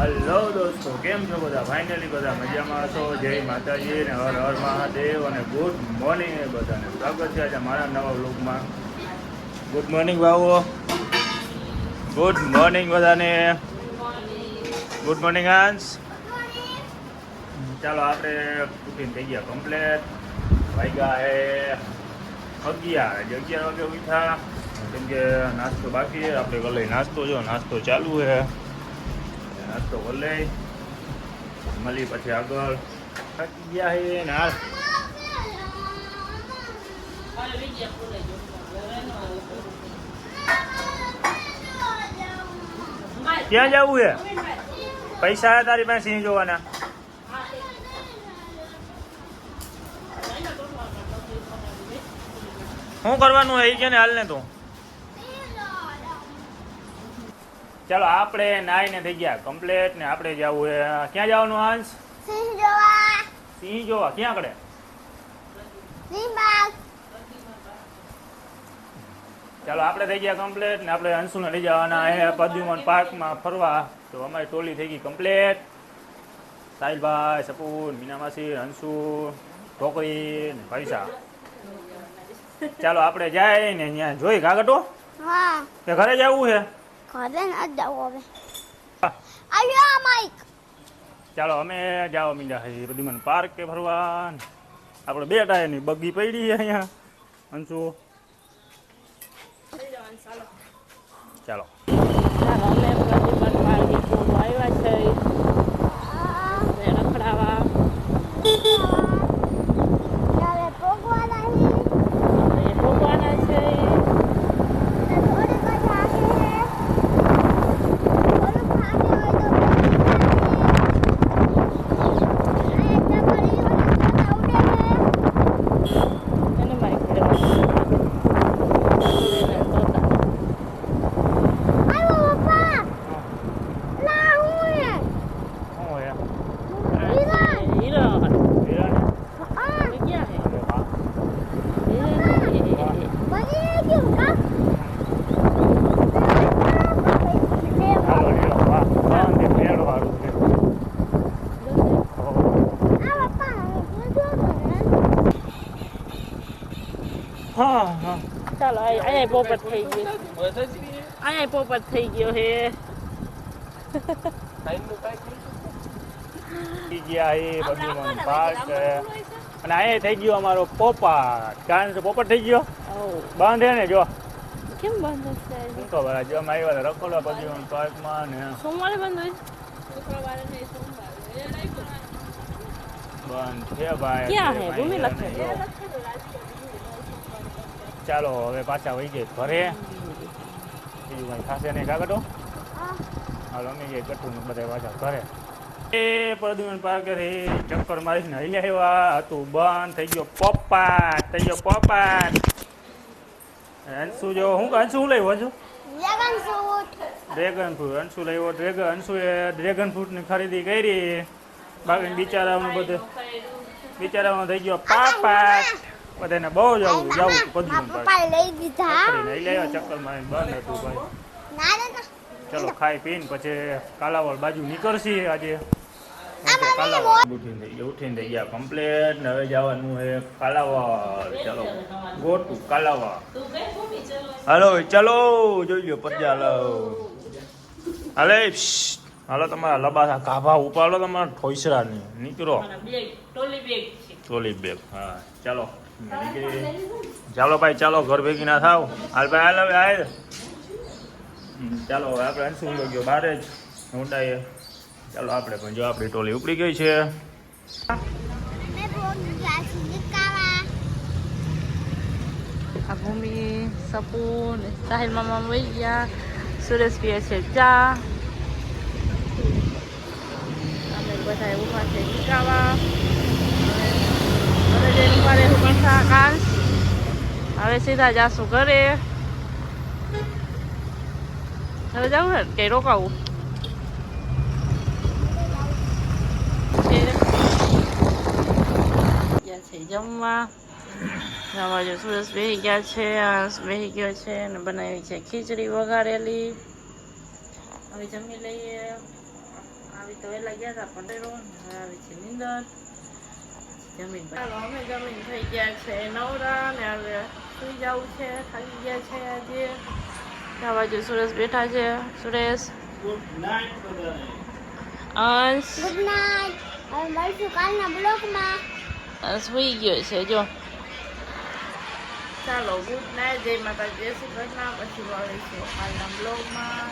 Hello દોસ્તો, કેમ છો બધા? ફાઇનલી બધા મજામાં છો જય માતાજી ને હર હર મહાદેવ અને ગુડ મોર્નિંગ એ બધાને. સ્વાગત છે આજે મારા નવા વ્લોગમાં good morning Babu good morning બધાને. ગુડ મોર્નિંગ હાંસ ચાલો આપણે કુકિંગ થઈ ગયા કમ્પ્લેટ વાગ્યા એ અગિયાર. આજે અગિયાર વાગે ઉઠા કેમ કે નાસ્તો બાકી આપણે ગલે નાસ્તો જો, નાસ્તો ચાલુ છે. નાસ્તો કરી લઈ મળી પછી આગળ. થાકી ગયા છે ને હાલ ક્યાં જવું છે પૈસા તારી પાસે સિંહ જોવાના. શું કરવાનું એ કે ને હાલ ને તું. ચાલો આપણે નાઈને થઈ ગયા કમ્પ્લેટ ને આપણે જવું છે. ક્યાં જવાનું હંસ? સિંહ જોવા. સિંહ જોવા ક્યાં આગળ. ચાલો આપણે થઈ ગયા કમ્પ્લેટ ને આપણે અંશુને લઈ જવાના એ પદ્યુમન પાર્કમાં ફરવા. તો અમારી ટોલી થઈ ગઈ કમ્પ્લેટ સાહિલભાઈ સપૂન મીનામાસી અંશુ ઢોકરી ને પૈસા ચાલો આપણે જાય ને ત્યાં જોઈ કાગટો? હા. કે ઘરે જવું છે? ઘરે ન જવું હવે. માઈક ચાલો અમે જાઓ મીંડા બધી મને પાર્ક કે ફરવા આપણે બે ટાયરની બગી પડી અહીંયા. અંશુ. ચાલો. ચાલો અમે પ્રતિબંધ માર્ગી પૂરું આવ્યા છે હવે રખડાવા ત્યારે પોગવા નહીં હવે ભોગવાના છે ને થોડીક જ આગે છે થોડુંક ભાગે હોય તો પોગી જાય. એને માઇક લેવાનું આવ્યો પપ્પા લા હું હે શું હોય હીરા હીરો હીરાને? હા ક્યાં હે અરે વાહ. હીરો બની ગયું કા ચાલો હીરો વાહ વાહ ને પેલો હારું છે ઓહો. આ પપ્પા જો હા હા. ચાલો અહીંયા પોપટ થઈ ગયો. અહીંયા પોપટ થઈ ગયો હે. થઈ ગયા એ બધું પાર્ક છે. અને અહીંયા થઈ ગયો અમારો પોપટ. કારણ કે પોપટ થઈ ગયો? બાંધે ને જો. કેમ બંધ છે? ખબર આજે અમે આવ્યા હતા પછી પાર્કમાં ને. સોમવારે બંધ હોય? બંધ છે ભાઈ. ક્યાં હે? ભૂમિ લખે. જો. ચાલો હવે પાછા વહી જાય ઘરે. બીજું કઈ ખાશે નહીં કાગટો હાલો અમે જઈએ કઠું બધા પાછા ઘરે. એ પ્રદ્યુમન પાર્કેથી ચક્કર મારીને હૈયા આવ્યા. હતું બંધ થઈ ગયો પોપાટ થઈ ગયો પોપાટ. અંશુ જો હું અંશુ લઈ સૂટ ડ્રેગન ફ્રૂટ અંશુ લાવ્યો ડ્રેગન અંશુએ ડ્રેગન ફ્રૂટની ખરીદી કરી. બાકી બિચારાઓનું બધું બિચારાઓનો થઈ ગયો પાપાટ. બધાને બહુ જવું જવું પાર્ક પપ્પા લઈ દીધા લઈ લેવા ચક્કરમાં બંધ હતું ભાઈ. ના ના ના. ચલો ખાઈ પીને પછી કાલાવડ બાજુ નીકળશી આજે. ઉઠીને થઈ ગયા ઉઠીને થઈ ગયા કમ્પ્લેટ ને હવે જવાનું છે કાલાવડ. ચલો ગો ટુ કાલાવડ. હાલો ચલો જોઈ લો પદ્યા લો હાલે હાલો તમારા લબાસા ગાભા ઉપાડો તમારા ઠોઈસરાની. નીકળો. Bag trolley bag. Trolley bag. હા ચાલો. ચાલો ભાઈ ચાલો ઘર ભેગી ના થાવ. હાલ ભાઈ હાલ હવે હાલ. ચાલો હવે આપણે અંશુ ગયો બહાર જ ઊંડાઈએ. ચાલો આપણે પણ જો આપણી ટોલી ઉપડી ગઈ છે. ભૂમિ સપૂન સાહિલ મામા વહી ગયા. સુરેશ પીએ છે ચા. અમે બધા ઊભા છે નીકાવા હવે સીધા જાશું ઘરે હવે જવું ને કે રોકાવું છે જમવા જમવા જો સુરસ બેહી ગયા છે આંસ બેહી ગયો છે અને બનાવી છે ખીચડી વઘારેલી હવે જમી લઈએ જમીન ચાલો અમે જમીન થઈ ગયા છે નવરા ને હવે સુઈ જવું છે ખાલી ગયા છે આજે. આ બાજુ સુરેશ બેઠા છે. સુરેશ. અંશ. ગુડ નાઇટ હવે મળશું કાલના બ્લોગમાં. સુઈ ગયો છે જો. ચાલો ગુડ નાઇટ જય માતા જય શ્રી કૃષ્ણ. પછી છે કાલના બ્લોગમાં.